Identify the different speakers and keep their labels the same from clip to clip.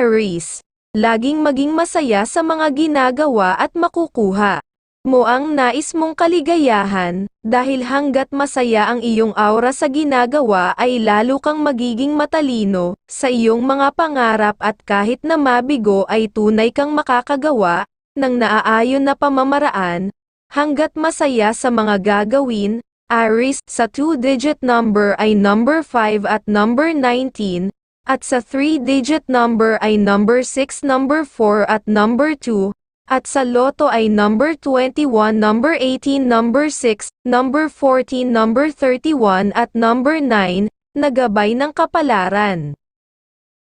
Speaker 1: Aries, laging maging masaya sa mga ginagawa at makukuha mo ang nais mong kaligayahan, dahil hanggat masaya ang iyong aura sa ginagawa ay lalo kang magiging matalino sa iyong mga pangarap at kahit na mabigo ay tunay kang makakagawa ng naaayon na pamamaraan, hanggat masaya sa mga gagawin, Aries sa 2-digit number ay number 5 at number 19, at sa 3-digit number ay number 6, number 4 at number 2, at sa loto ay number 21, number 18, number 6, number 14, number 31 at number 9, nagabay ng kapalaran.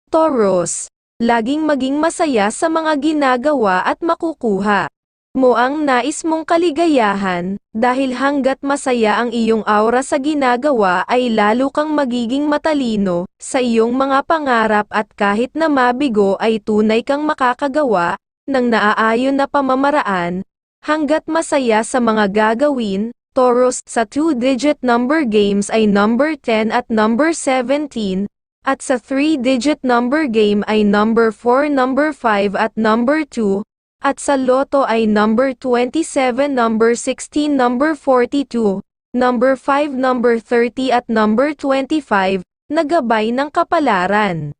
Speaker 1: Taurus, laging maging masaya sa mga ginagawa at makukuha mo ang nais mong kaligayahan, dahil hanggat masaya ang iyong aura sa ginagawa ay lalo kang magiging matalino sa iyong mga pangarap at kahit na mabigo ay tunay kang makakagawa ng naaayon na pamamaraan, hanggat masaya sa mga gagawin, Taurus sa 2-digit number games ay number 10 at number 17, at sa 3-digit number game ay number 4, number 5 at number 2, at sa loto ay number 27, number 16, number 42, number 5, number 30 at number 25, nagabay ng kapalaran.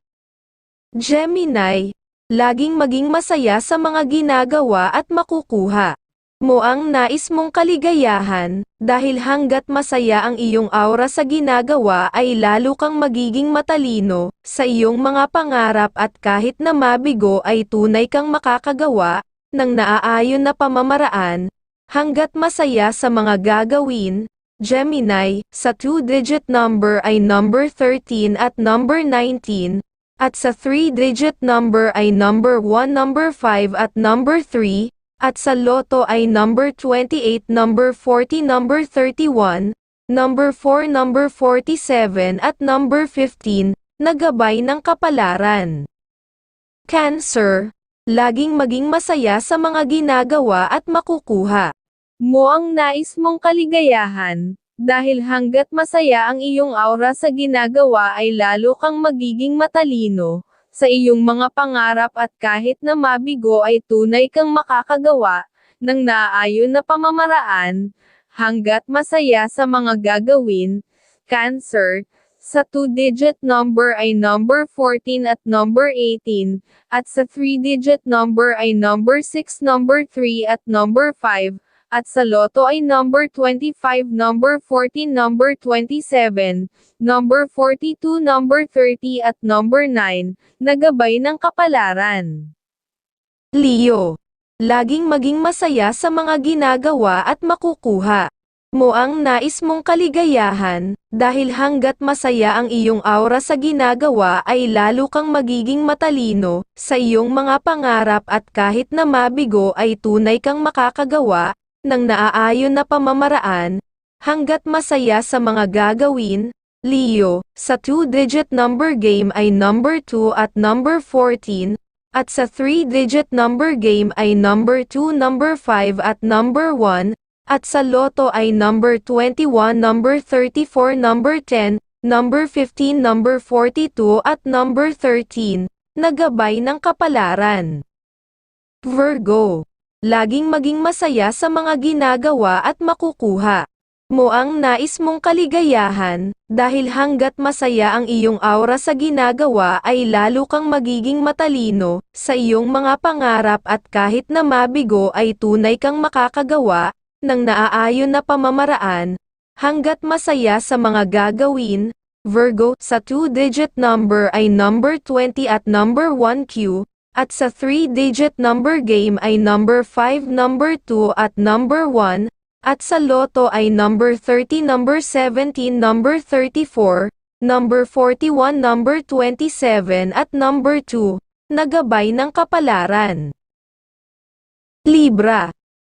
Speaker 1: Gemini, laging maging masaya sa mga ginagawa at makukuha mo ang nais mong kaligayahan, dahil hanggat masaya ang iyong aura sa ginagawa ay lalo kang magiging matalino sa iyong mga pangarap at kahit na mabigo ay tunay kang makakagawa ng naaayon na pamamaraan, hanggat masaya sa mga gagawin, Gemini, sa 2-digit number ay number 13 at number 19, at sa 3-digit number ay number 1, number 5 at number 3, at sa loto ay number 28, number 40, number 31, number 4, number 47 at number 15, nagabay ng kapalaran. Cancer, laging maging masaya sa mga ginagawa at makukuha. Mo ang nais mong kaligayahan, dahil hanggat masaya ang iyong aura sa ginagawa ay lalo kang magiging matalino. Sa iyong mga pangarap at kahit na mabigo ay tunay kang makakagawa ng naaayon na pamamaraan, hanggat masaya sa mga gagawin, Cancer, sa 2-digit number ay number 14 at number 18, at sa 3-digit number ay number 6, number 3 at number 5, at sa loto ay number 25, number 14, number 27, number 42, number 30 at number 9, nagabay ng kapalaran. Leo, laging maging masaya sa mga ginagawa at makukuha mo ang nais mong kaligayahan, dahil hanggat masaya ang iyong aura sa ginagawa ay lalo kang magiging matalino sa iyong mga pangarap at kahit na mabigo ay tunay kang makakagawa ng naaayon na pamamaraan, hanggat masaya sa mga gagawin, Leo, sa 2-digit number game ay number 2 at number 14, at sa 3-digit number game ay number 2, number 5 at number 1, at sa loto ay number 21, number 34, number 10, number 15, number 42 at number 13, nagabay ng kapalaran. Virgo, laging maging masaya sa mga ginagawa at makukuha mo ang nais mong kaligayahan, dahil hanggat masaya ang iyong aura sa ginagawa ay lalo kang magiging matalino sa iyong mga pangarap at kahit na mabigo ay tunay kang makakagawa ng naaayon na pamamaraan, hanggat masaya sa mga gagawin, Virgo, sa 2-digit number ay number 20 at number 1Q, at sa 3-digit number game ay number 5, number 2 at number 1, at sa loto ay number 30, number 17, number 34, number 41, number 27 at number 2, nagabay ng kapalaran. Libra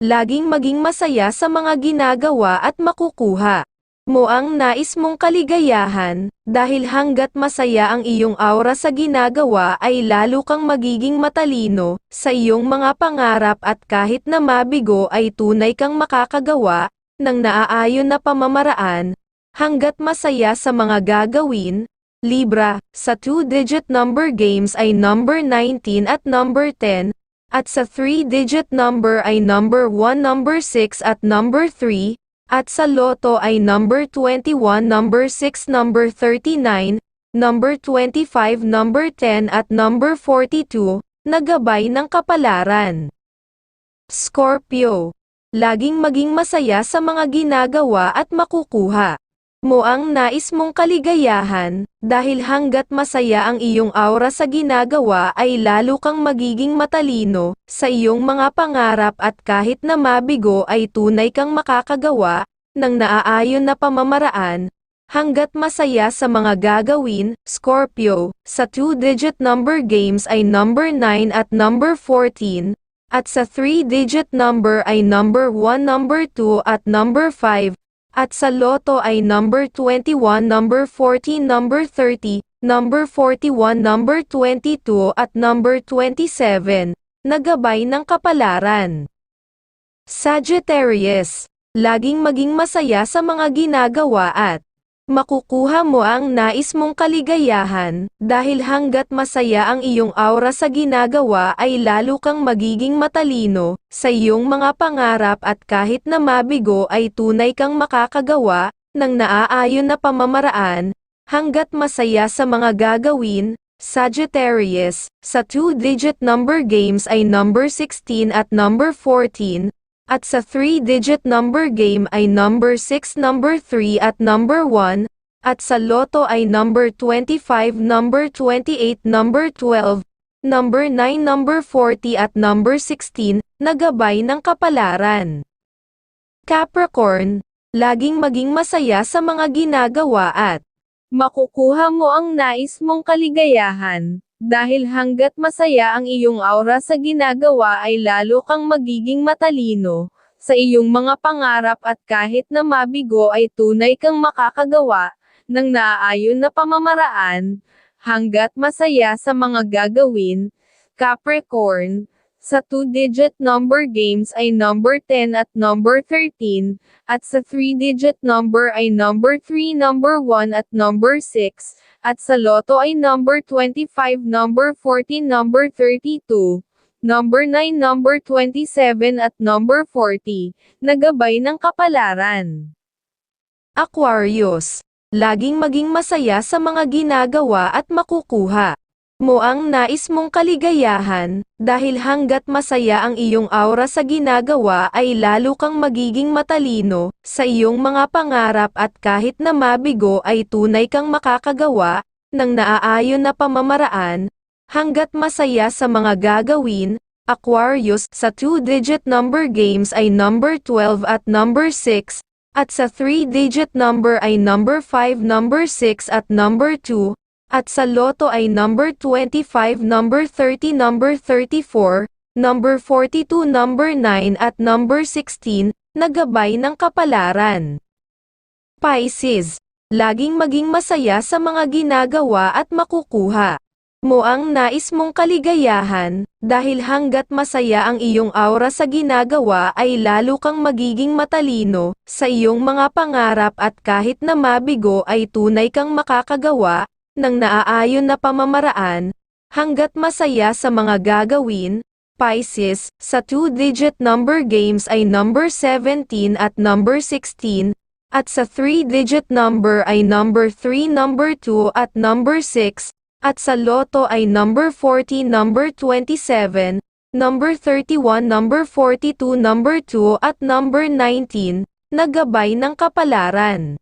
Speaker 1: laging maging masaya sa mga ginagawa at makukuha mo ang nais mong kaligayahan, dahil hanggat masaya ang iyong aura sa ginagawa ay lalo kang magiging matalino sa iyong mga pangarap at kahit na mabigo ay tunay kang makakagawa ng naaayon na pamamaraan, hanggat masaya sa mga gagawin, Libra, sa 2-digit number games ay number 19 at number 10, at sa 3-digit number ay number 1, number 6 at number 3, at sa loto ay number 21, number 6, number 39, number 25, number 10 at number 42, nagabay ng kapalaran. Scorpio. Laging maging masaya sa mga ginagawa at makukuha mo ang nais mong kaligayahan, dahil hanggat masaya ang iyong aura sa ginagawa ay lalo kang magiging matalino, sa iyong mga pangarap at kahit na mabigo ay tunay kang makakagawa, ng naaayon na pamamaraan, hanggat masaya sa mga gagawin, Scorpio, sa 2-digit number games ay number 9 at number 14, at sa 3-digit number ay number 1, number 2 at number 5, at sa loto ay number 21, number 14, number 30, number 41, number 22 at number 27, nagabay ng kapalaran. Sagittarius, laging maging masaya sa mga ginagawa at makukuha mo ang nais mong kaligayahan, dahil hanggat masaya ang iyong aura sa ginagawa ay lalo kang magiging matalino, sa iyong mga pangarap at kahit na mabigo ay tunay kang makakagawa, ng naaayon na pamamaraan, hanggat masaya sa mga gagawin, Sagittarius, sa 2-digit number games ay number 16 at number 14, at sa 3-digit number game ay number 6, number 3 at number 1, at sa loto ay number 25, number 28, number 12, number 9, number 40 at number 16, nagabay ng kapalaran. Capricorn, laging maging masaya sa mga ginagawa at makukuha mo ang nais mong kaligayahan, dahil hanggat masaya ang iyong aura sa ginagawa ay lalo kang magiging matalino, sa iyong mga pangarap at kahit na mabigo ay tunay kang makakagawa, ng naaayon na pamamaraan, hanggat masaya sa mga gagawin, Capricorn, sa 2-digit number games ay number 10 at number 13, at sa 3-digit number ay number 3, number 1 at number 6, at sa loto ay number 25, number 14, number 32, number 9, number 27 at number 40, nagabay ng kapalaran. Aquarius, laging maging masaya sa mga ginagawa at makukuha mo ang nais mong kaligayahan, dahil hanggat masaya ang iyong aura sa ginagawa ay lalo kang magiging matalino, sa iyong mga pangarap at kahit na mabigo ay tunay kang makakagawa, ng naaayon na pamamaraan, hanggat masaya sa mga gagawin, Aquarius sa 2-digit number games ay number 12 at number 6, at sa 3-digit number ay number 5, number 6 at number 2, at sa loto ay number 25, number 30, number 34, number 42, number 9 at number 16, nagabay ng kapalaran. Pisces, laging maging masaya sa mga ginagawa at makukuha mo ang nais mong kaligayahan, dahil hanggat masaya ang iyong aura sa ginagawa ay lalo kang magiging matalino, sa iyong mga pangarap at kahit na mabigo ay tunay kang makakagawa, ng naaayon na pamamaraan, hanggat masaya sa mga gagawin, Pisces, sa 2-digit number games ay number 17 at number 16, at sa 3-digit number ay number 3, number 2 at number 6, at sa loto ay number 40, number 27, number 31, number 42, number 2 at number 19, nagabay ng kapalaran.